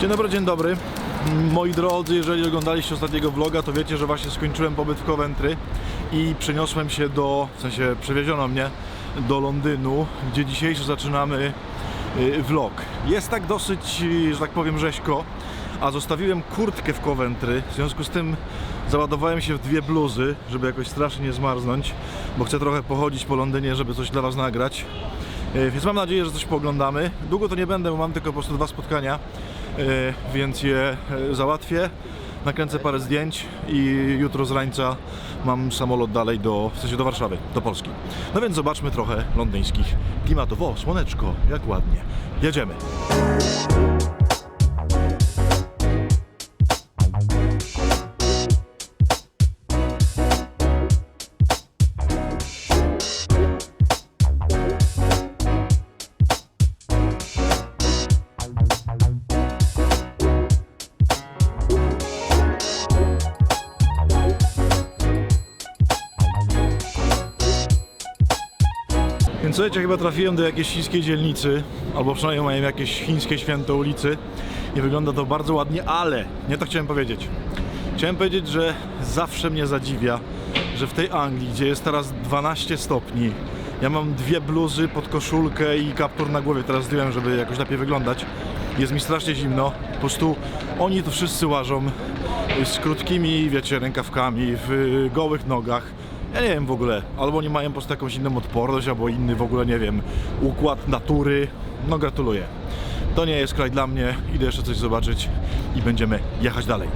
Dzień dobry, dzień dobry. Moi drodzy, jeżeli oglądaliście ostatniego vloga, to wiecie, że właśnie skończyłem pobyt w Coventry i przeniosłem się do, w sensie przewieziono mnie do Londynu, gdzie dzisiejszy zaczynamy y, vlog. Jest tak dosyć, y, że tak powiem, rzeźko, a zostawiłem kurtkę w Coventry, w związku z tym załadowałem się w dwie bluzy, żeby jakoś strasznie nie zmarznąć, bo chcę trochę pochodzić po Londynie, żeby coś dla Was nagrać. E, Więc mam nadzieję, że coś pooglądamy. Długo to nie będę, bo mam tylko po prostu dwa spotkania, więc je e, załatwię. Nakręcę parę zdjęć i jutro z rańca mam samolot dalej do, w sensie do Warszawy, do Polski. No więc zobaczmy trochę londyńskich klimatów. O, słoneczko, jak ładnie. Jedziemy. Słuchajcie, chyba trafiłem do jakiejś chińskiej dzielnicy, albo przynajmniej mają jakieś chińskie święte ulicy i wygląda to bardzo ładnie, ale nie to chciałem powiedzieć. Chciałem powiedzieć, że zawsze mnie zadziwia, że w tej Anglii, gdzie jest teraz 12 stopni, ja mam dwie bluzy pod koszulkę i kaptur na głowie, teraz zdjąłem, żeby jakoś lepiej wyglądać. Jest mi strasznie zimno, po prostu oni tu wszyscy łażą z krótkimi, wiecie, rękawkami, w gołych nogach. Ja nie wiem w ogóle, albo oni mają po prostu jakąś inną odporność, albo inny w ogóle, nie wiem, układ natury. No gratuluję. To nie jest kraj dla mnie, idę jeszcze coś zobaczyć i będziemy jechać dalej.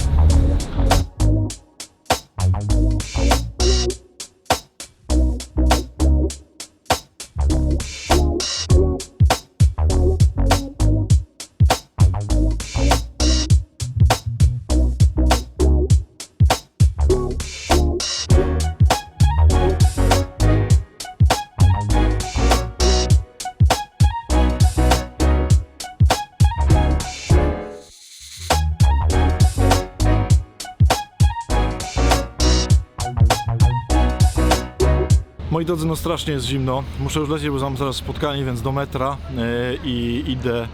Drodzy, no strasznie jest zimno. Muszę już lecieć, bo mam zaraz spotkanie, więc do metra e, i idę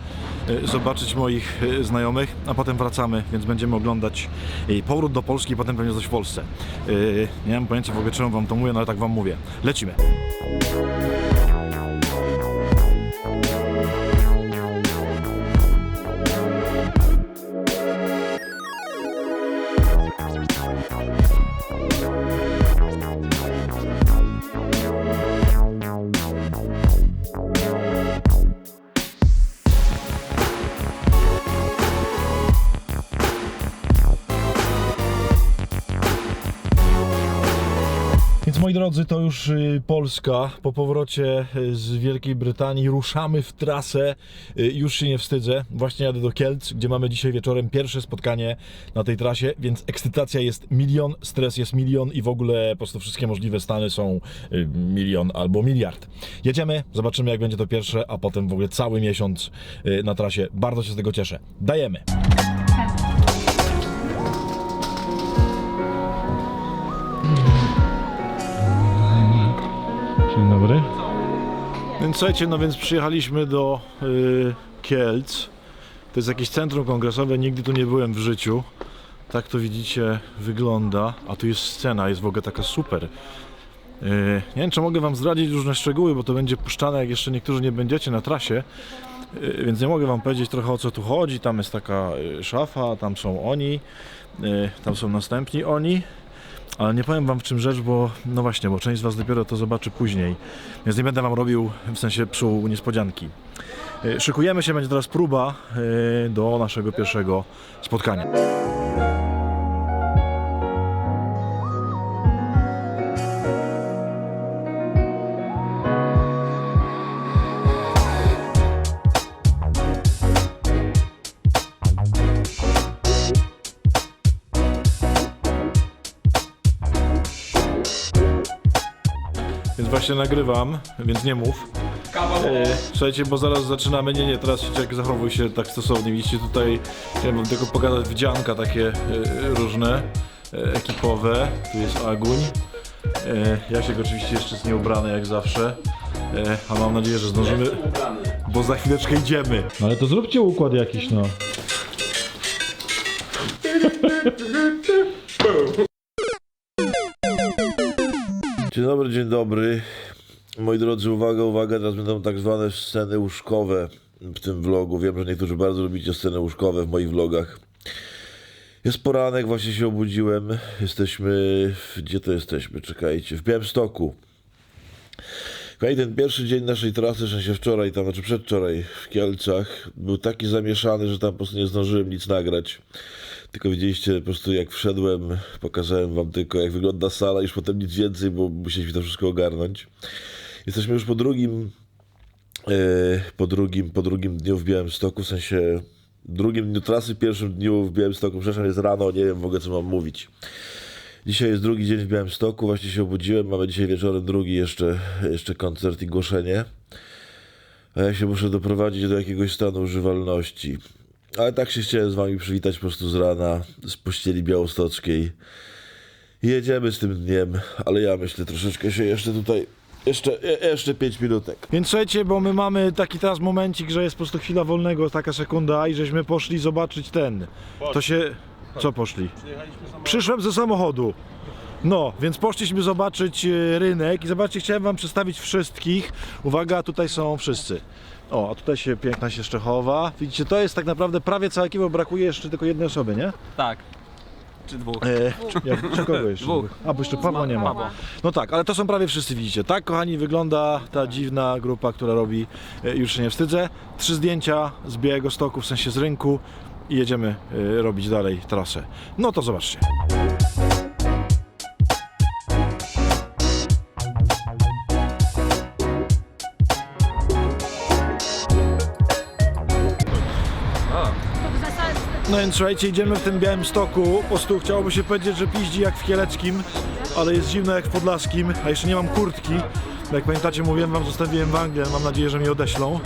e, zobaczyć moich e, znajomych, a potem wracamy, więc będziemy oglądać powrót do Polski, potem pewnie coś w Polsce. Nie mam pojęcia w ogóle czemu wam to mówię, no ale tak wam mówię. Lecimy. Moi drodzy, to już y, Polska. Po powrocie y, z Wielkiej Brytanii ruszamy w trasę. Y, Już się nie wstydzę. Właśnie jadę do Kielc, gdzie mamy dzisiaj wieczorem pierwsze spotkanie na tej trasie, więc ekscytacja jest milion, stres jest milion i w ogóle po prostu wszystkie możliwe stany są milion albo miliard. Jedziemy, zobaczymy jak będzie to pierwsze, a potem w ogóle cały miesiąc na trasie. Bardzo się z tego cieszę. Dajemy. Więc słuchajcie, no więc przyjechaliśmy do y, Kielc. To jest jakieś centrum kongresowe, nigdy tu nie byłem w życiu. Tak to widzicie wygląda. A tu jest scena, jest w ogóle taka super. Y, nie wiem, czy mogę wam zdradzić różne szczegóły, bo to będzie puszczane, jak jeszcze niektórzy nie będziecie na trasie. Y, Więc nie mogę wam powiedzieć trochę o co tu chodzi. Tam jest taka y, szafa, tam są oni, tam są następni oni. Ale nie powiem wam w czym rzecz, bo no właśnie, bo część z was dopiero to zobaczy później. Więc nie będę wam robił w sensie psuł niespodzianki. Y, Szykujemy się, będzie teraz próba y, do naszego pierwszego spotkania. Właśnie nagrywam, więc nie mów. E, słuchajcie, bo zaraz zaczynamy. Nie, nie, teraz jak zachowuj się tak stosownie. Widzicie tutaj, ja mam tylko pokazać wdzianka takie e, różne, e, ekipowe. Tu jest Aguń. E, Jasiek oczywiście jeszcze jest nieubrany jak zawsze. E, a mam nadzieję, że zdążymy, bo za chwileczkę idziemy. No ale to zróbcie układ jakiś, no. Dobry, dzień dobry. Moi drodzy, uwaga, uwaga, teraz będą tak zwane sceny łóżkowe w tym vlogu. Wiem, że niektórzy bardzo lubicie sceny łóżkowe w moich vlogach. Jest poranek, właśnie się obudziłem. Jesteśmy. Gdzie to jesteśmy? Czekajcie. W Białymstoku. Kochani, ten pierwszy dzień naszej trasy, w sensie wczoraj, tam, znaczy przedwczoraj w Kielcach, był taki zamieszany, że tam po prostu nie zdążyłem nic nagrać. Tylko widzieliście po prostu jak wszedłem, pokazałem wam tylko jak wygląda sala, już potem nic więcej, bo musieliśmy to wszystko ogarnąć. Jesteśmy już po drugim, e, po drugim, po drugim dniu w Białymstoku, w sensie drugim dniu trasy, pierwszym dniu w Białymstoku, przepraszam, jest rano, nie wiem w ogóle co mam mówić. Dzisiaj jest drugi dzień w Białymstoku, właśnie się obudziłem, mamy dzisiaj wieczorem drugi jeszcze, jeszcze koncert i głoszenie. A ja się muszę doprowadzić do jakiegoś stanu używalności. Ale tak się chciałem z wami przywitać po prostu z rana, z pościeli białostockiej. I Jedziemy z tym dniem, ale ja myślę troszeczkę się jeszcze tutaj, jeszcze, je- jeszcze 5 minutek. Więc słuchajcie, bo my mamy taki teraz momencik, że jest po prostu chwila wolnego, taka sekunda i żeśmy poszli zobaczyć ten. To się... Co poszli? Przyszłem ze samochodu. No, więc poszliśmy zobaczyć e, rynek i zobaczcie, chciałem wam przedstawić wszystkich. Uwaga, tutaj są wszyscy. O, a tutaj się piękna się jeszcze chowa. Widzicie, to jest tak naprawdę prawie całe ekipy, brakuje jeszcze tylko jednej osoby, nie? Tak. Czy dwóch? E, jak, czy kogo jeszcze? Dwóch. A, bo jeszcze Pawła nie ma. No tak, ale to są prawie wszyscy, widzicie. Tak, kochani, wygląda ta dziwna grupa, która robi e, Już się nie wstydzę. Trzy zdjęcia z Białego Stoku, w sensie z rynku i jedziemy e, robić dalej trasę. No to zobaczcie. No więc słuchajcie, idziemy w tym białym stoku. Po prostu chciałoby się powiedzieć, że piździ jak w Kieleckim, ale jest zimno jak w Podlaskim, a jeszcze nie mam kurtki. Jak pamiętacie, mówiłem wam, zostawiłem w Anglii, mam nadzieję, że mnie odeślą.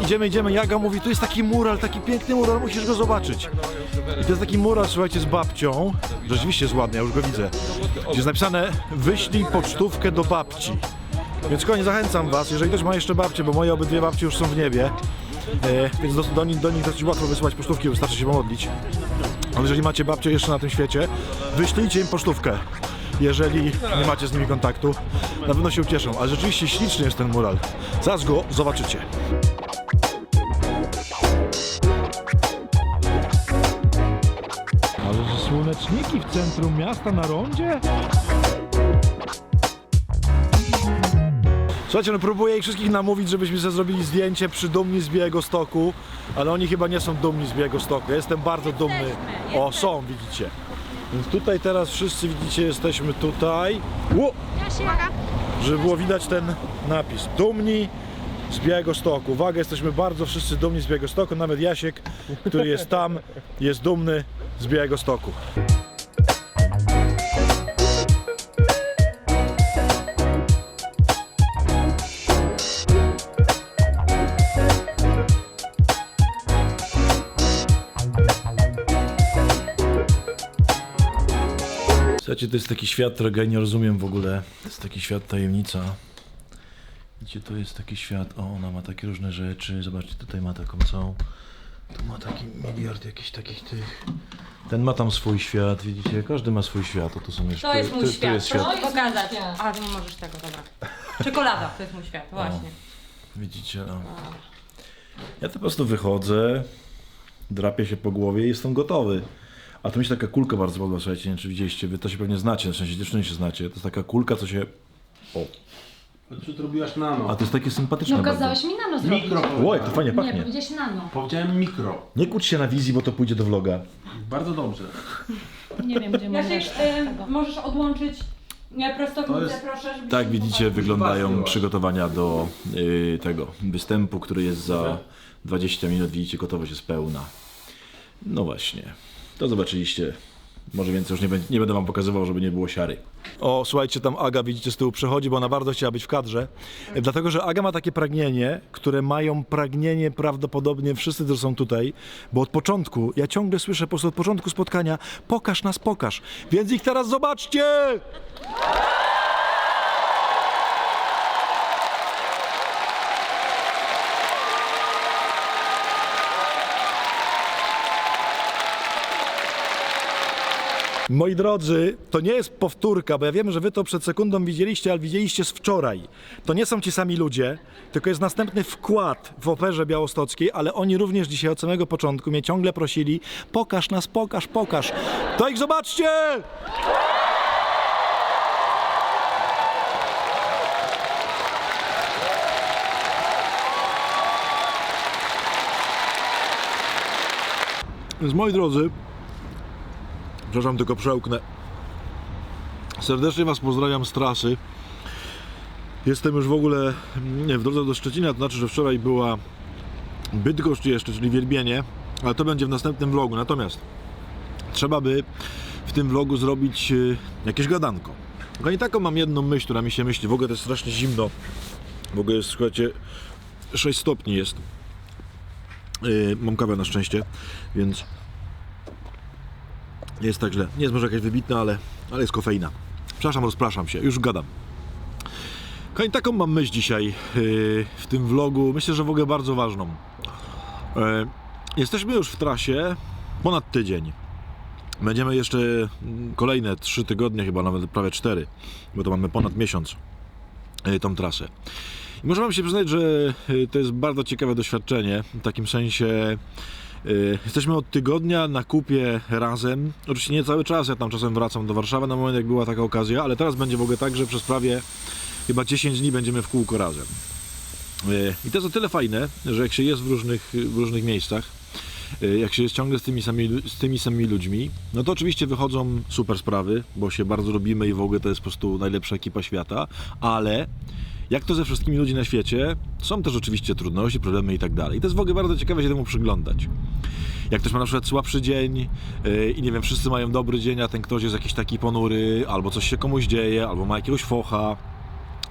I idziemy, idziemy. Jaga mówi, tu jest taki mural, taki piękny mural, musisz go zobaczyć. I to jest taki mural, słuchajcie, z babcią. Rzeczywiście jest ładny, ja już go widzę. Gdzie jest napisane, wyślij pocztówkę do babci. Więc konie zachęcam was, jeżeli ktoś ma jeszcze babcie, bo moje obydwie babcie już są w niebie, więc do, do, nich, do nich dosyć łatwo wysyłać pocztówki, wystarczy się pomodlić. Ale jeżeli macie babcie jeszcze na tym świecie, wyślijcie im pocztówkę. Jeżeli nie macie z nimi kontaktu, na pewno się ucieszą. Ale rzeczywiście śliczny jest ten mural. Zaraz go zobaczycie. Ale że słoneczniki w centrum miasta na rondzie? Słuchajcie, no próbuję ich wszystkich namówić, żebyśmy sobie zrobili zdjęcie przy dumni z Białego Stoku, ale oni chyba nie są dumni z Białego Stoku. Ja jestem bardzo dumny. O, są, widzicie. Więc tutaj teraz wszyscy widzicie, jesteśmy tutaj. Ło! Żeby było widać ten napis. Dumni z Białego Stoku. Uwaga, jesteśmy bardzo wszyscy dumni z Białego Stoku. Nawet Jasiek, który jest tam, jest dumny z Białego Stoku. Słuchajcie, to jest taki świat, którego ja nie rozumiem w ogóle. To jest taki świat tajemnica. Widzicie, to jest taki świat. O, ona ma takie różne rzeczy. Zobaczcie, tutaj ma taką całą. Tu ma taki miliard jakichś takich tych. Ten ma tam swój świat, widzicie? Każdy ma swój świat. O, tu są jeszcze. To jest mój tu, tu świat. jest świat. Proszę pokazać. A, nie możesz tego, dobra. Czekolada to jest mój świat, właśnie. Widzicie, no. Ja to po prostu wychodzę, drapię się po głowie i jestem gotowy. A tu mi się taka kulka bardzo podoba, słuchajcie, nie wiem czy widzieliście, wy to się pewnie znacie, w sensie dziewczyny się znacie. To jest taka kulka, co się... O, Czy to robiłaś nano? a to jest takie sympatyczne No bardzo. kazałeś mi nano zrobić. Mikro O, jak to fajnie Nie, pachnie. powiedziałeś nano. Powiedziałem mikro. Nie kłóć się na wizji, bo to pójdzie do vloga. Bardzo dobrze. Nie wiem, gdzie Jasiek, możesz. y, możesz odłączyć nie, To prostownicę, jest- proszę. żebyś Tak nie widzicie, popatrzył. wyglądają przygotowania do y, tego występu, który jest za 20 minut. Widzicie, gotowość jest pełna. No właśnie, to zobaczyliście. Może więcej już nie, nie będę wam pokazywał, żeby nie było siary. O, słuchajcie, tam Aga, widzicie, z tyłu przechodzi, bo ona bardzo chciała być w kadrze. Dlatego, że Aga ma takie pragnienie, które mają pragnienie prawdopodobnie wszyscy, którzy są tutaj, bo od początku, ja ciągle słyszę po prostu od początku spotkania, pokaż nas, pokaż. Więc ich teraz zobaczcie! Moi drodzy, to nie jest powtórka, bo ja wiem, że wy to przed sekundą widzieliście, ale widzieliście z wczoraj. To nie są ci sami ludzie, tylko jest następny wkład w operze białostockiej, ale oni również dzisiaj od samego początku mnie ciągle prosili, pokaż nas, pokaż, pokaż. To ich zobaczcie! Więc moi drodzy, przepraszam, tylko przełknę. Serdecznie Was pozdrawiam z trasy. Jestem już w ogóle w drodze do Szczecina, to znaczy, że wczoraj była Bydgoszcz jeszcze, czyli Wierbienie, ale to będzie w następnym vlogu. Natomiast trzeba by w tym vlogu zrobić y, jakieś gadanko. No i taką mam jedną myśl, która mi się myśli. W ogóle to jest strasznie zimno. W ogóle jest, słuchajcie, 6 stopni jest. Yy, mam kawę na szczęście, więc nie jest tak źle. Nie jest może jakaś wybitna, ale, ale jest kofeina. Przepraszam, rozpraszam się, już gadam. Koń, taką mam myśl dzisiaj yy, w tym vlogu. Myślę, że w ogóle bardzo ważną. Yy, jesteśmy już w trasie ponad tydzień. Będziemy jeszcze mm, kolejne 3 tygodnie, chyba nawet prawie 4, bo to mamy ponad miesiąc yy, tą trasę. I muszę Wam się przyznać, że yy, to jest bardzo ciekawe doświadczenie, w takim sensie jesteśmy od tygodnia na kupie razem. Oczywiście nie cały czas, ja tam czasem wracam do Warszawy na moment, jak była taka okazja, ale teraz będzie w ogóle tak, że przez prawie chyba 10 dni będziemy w kółko razem. Yy, I to jest o tyle fajne, że jak się jest w różnych, w różnych miejscach, yy, jak się jest ciągle z tymi, sami, z tymi samymi ludźmi, no to oczywiście wychodzą super sprawy, bo się bardzo lubimy i w ogóle to jest po prostu najlepsza ekipa świata, ale jak to ze wszystkimi ludźmi na świecie, są też oczywiście trudności, problemy i tak dalej. I to jest w ogóle bardzo ciekawe się temu przyglądać. Jak ktoś ma na przykład słabszy dzień yy, i nie wiem, wszyscy mają dobry dzień, a ten ktoś jest jakiś taki ponury, albo coś się komuś dzieje, albo ma jakiegoś focha,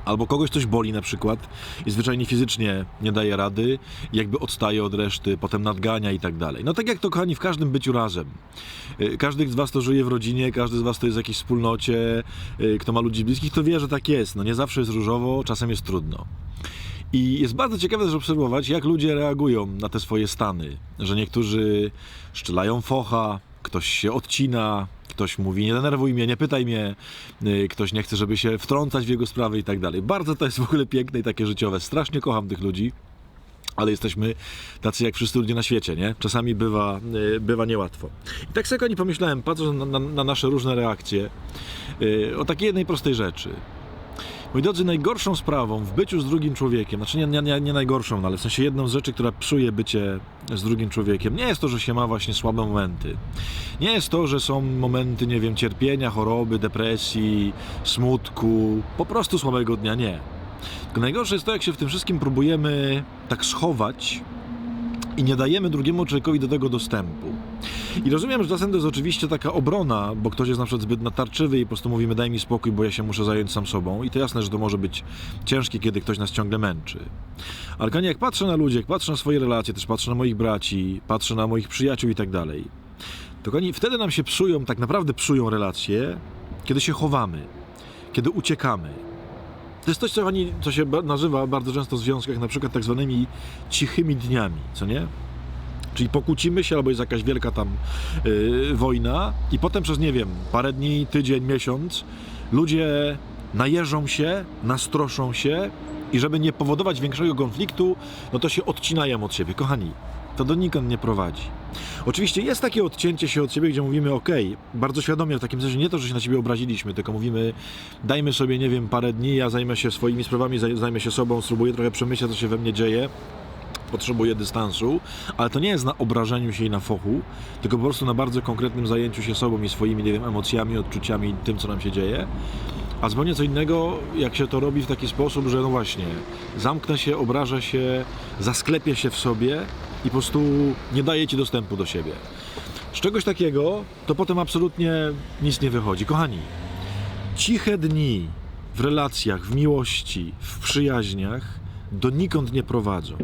albo kogoś coś boli na przykład i zwyczajnie fizycznie nie daje rady, jakby odstaje od reszty, potem nadgania i tak dalej. No tak jak to, kochani, w każdym byciu razem. Y, Każdy z Was to żyje w rodzinie, każdy z Was to jest w jakiejś wspólnocie, y, kto ma ludzi bliskich, to wie, że tak jest. No nie zawsze jest różowo, czasem jest trudno. I jest bardzo ciekawe też obserwować, jak ludzie reagują na te swoje stany. Że niektórzy szczelają focha, ktoś się odcina, ktoś mówi nie denerwuj mnie, nie pytaj mnie, y, ktoś nie chce, żeby się wtrącać w jego sprawy i tak dalej. Bardzo to jest w ogóle piękne i takie życiowe. Strasznie kocham tych ludzi. Ale jesteśmy tacy jak wszyscy ludzie na świecie, nie? Czasami bywa, y, bywa niełatwo. I tak sobie nie pomyślałem, patrząc na, na, na nasze różne reakcje, y, o takiej jednej prostej rzeczy. Moi drodzy, najgorszą sprawą w byciu z drugim człowiekiem, znaczy nie, nie, nie, najgorszą, no ale w sensie jedną z rzeczy, która psuje bycie z drugim człowiekiem, nie jest to, że się ma właśnie słabe momenty. Nie jest to, że są momenty, nie wiem, cierpienia, choroby, depresji, smutku, po prostu słabego dnia, nie. Tylko najgorsze jest to, jak się w tym wszystkim próbujemy tak schować i nie dajemy drugiemu człowiekowi do tego dostępu. I rozumiem, że czasem to jest oczywiście taka obrona, bo ktoś jest na przykład zbyt natarczywy i po prostu mówimy daj mi spokój, bo ja się muszę zająć sam sobą. I to jasne, że to może być ciężkie, kiedy ktoś nas ciągle męczy. Ale kochani, jak patrzę na ludzi, jak patrzę na swoje relacje, też patrzę na moich braci, patrzę na moich przyjaciół i tak dalej, to kochani, wtedy nam się psują, tak naprawdę psują relacje, kiedy się chowamy, kiedy uciekamy. To jest coś, co, oni, co się nazywa bardzo często w związkach na przykład tak zwanymi cichymi dniami, co nie? Czyli pokłócimy się, albo jest jakaś wielka tam yy, wojna i potem przez, nie wiem, parę dni, tydzień, miesiąc ludzie najeżą się, nastroszą się i żeby nie powodować większego konfliktu, no to się odcinają od siebie. Kochani, to donikąd nie prowadzi. Oczywiście jest takie odcięcie się od siebie, gdzie mówimy ok, bardzo świadomie w takim sensie nie to, że się na siebie obraziliśmy, tylko mówimy dajmy sobie, nie wiem, parę dni, ja zajmę się swoimi sprawami, zaj- zajmę się sobą, spróbuję trochę przemyśleć, co się we mnie dzieje, potrzebuję dystansu, ale to nie jest na obrażeniu się i na fochu, tylko po prostu na bardzo konkretnym zajęciu się sobą i swoimi, nie wiem, emocjami, odczuciami, tym, co nam się dzieje. A zupełnie co innego, jak się to robi w taki sposób, że no właśnie, zamknę się, obrażę się, zasklepię się w sobie i po prostu nie daję ci dostępu do siebie. Z czegoś takiego to potem absolutnie nic nie wychodzi. Kochani, ciche dni w relacjach, w miłości, w przyjaźniach donikąd nie prowadzą.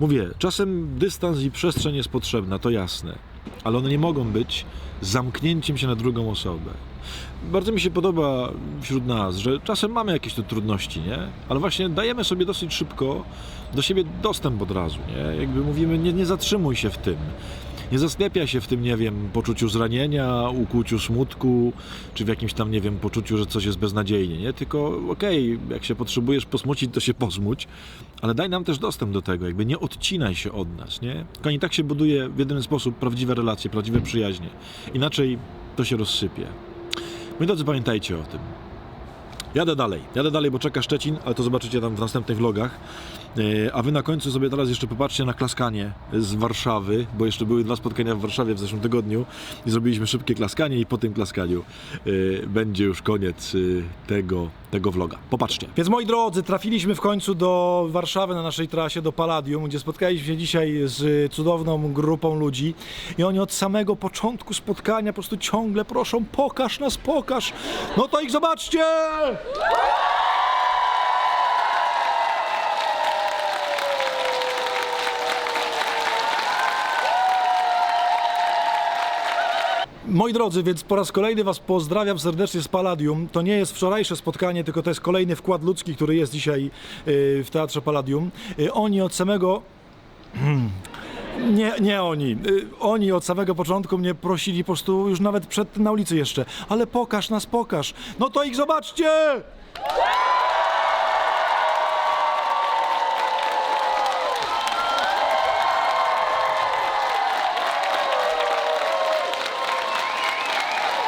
Mówię, czasem dystans i przestrzeń jest potrzebna, to jasne, ale one nie mogą być zamknięciem się na drugą osobę. Bardzo mi się podoba wśród nas, że czasem mamy jakieś tu trudności, nie? Ale właśnie dajemy sobie dosyć szybko do siebie dostęp od razu, nie? Jakby mówimy, nie, nie zatrzymuj się w tym. Nie zasklepia się w tym, nie wiem, poczuciu zranienia, ukłuciu smutku, czy w jakimś tam, nie wiem, poczuciu, że coś jest beznadziejnie, nie? Tylko okej, jak się potrzebujesz posmucić, to się posmuć, ale daj nam też dostęp do tego, jakby nie odcinaj się od nas, nie? Kochani, tak się buduje w jedyny sposób prawdziwe relacje, prawdziwe przyjaźnie. Inaczej to się rozsypie. Moi drodzy, pamiętajcie o tym. Jadę dalej, jadę dalej, bo czeka Szczecin, ale to zobaczycie tam w następnych vlogach. E, A wy na końcu sobie teraz jeszcze popatrzcie na klaskanie z Warszawy, bo jeszcze były dwa spotkania w Warszawie w zeszłym tygodniu i zrobiliśmy szybkie klaskanie i po tym klaskaniu e, będzie już koniec e, tego, tego vloga. Popatrzcie. Więc moi drodzy, trafiliśmy w końcu do Warszawy na naszej trasie, do Palladium, gdzie spotkaliśmy się dzisiaj z cudowną grupą ludzi i oni od samego początku spotkania po prostu ciągle proszą, pokaż nas, pokaż. No to ich zobaczcie! Moi drodzy, więc po raz kolejny Was pozdrawiam serdecznie z Palladium. To nie jest wczorajsze spotkanie, tylko to jest kolejny wkład ludzki, który jest dzisiaj y, w Teatrze Palladium. Y, Oni od samego nie, nie oni. Y, Oni od samego początku mnie prosili po prostu już nawet przed na ulicy jeszcze. Ale pokaż nas, pokaż. No to ich zobaczcie!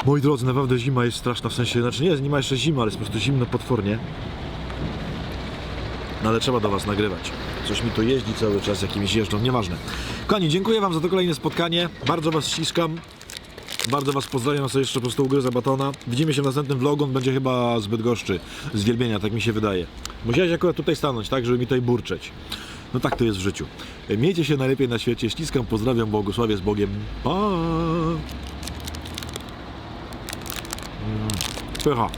Moi drodzy, naprawdę zima jest straszna, w sensie, znaczy nie jest, nie ma jeszcze zima, ale jest po prostu zimno potwornie. No ale trzeba do Was nagrywać. Coś mi to jeździ cały czas, jakimiś jeżdżą, nieważne. Kochani, dziękuję Wam za to kolejne spotkanie. Bardzo Was ściskam. Bardzo Was pozdrawiam, sobie jeszcze po prostu ugryzę batona. Widzimy się w następnym vlogu, on będzie chyba zbyt goszczy. Z wielbienia, tak mi się wydaje. Musiałeś akurat tutaj stanąć, tak, żeby mi tutaj burczeć. No tak to jest w życiu. Miejcie się najlepiej na świecie. Ściskam, pozdrawiam, błogosławię z Bogiem. Pa! 嗯，最好。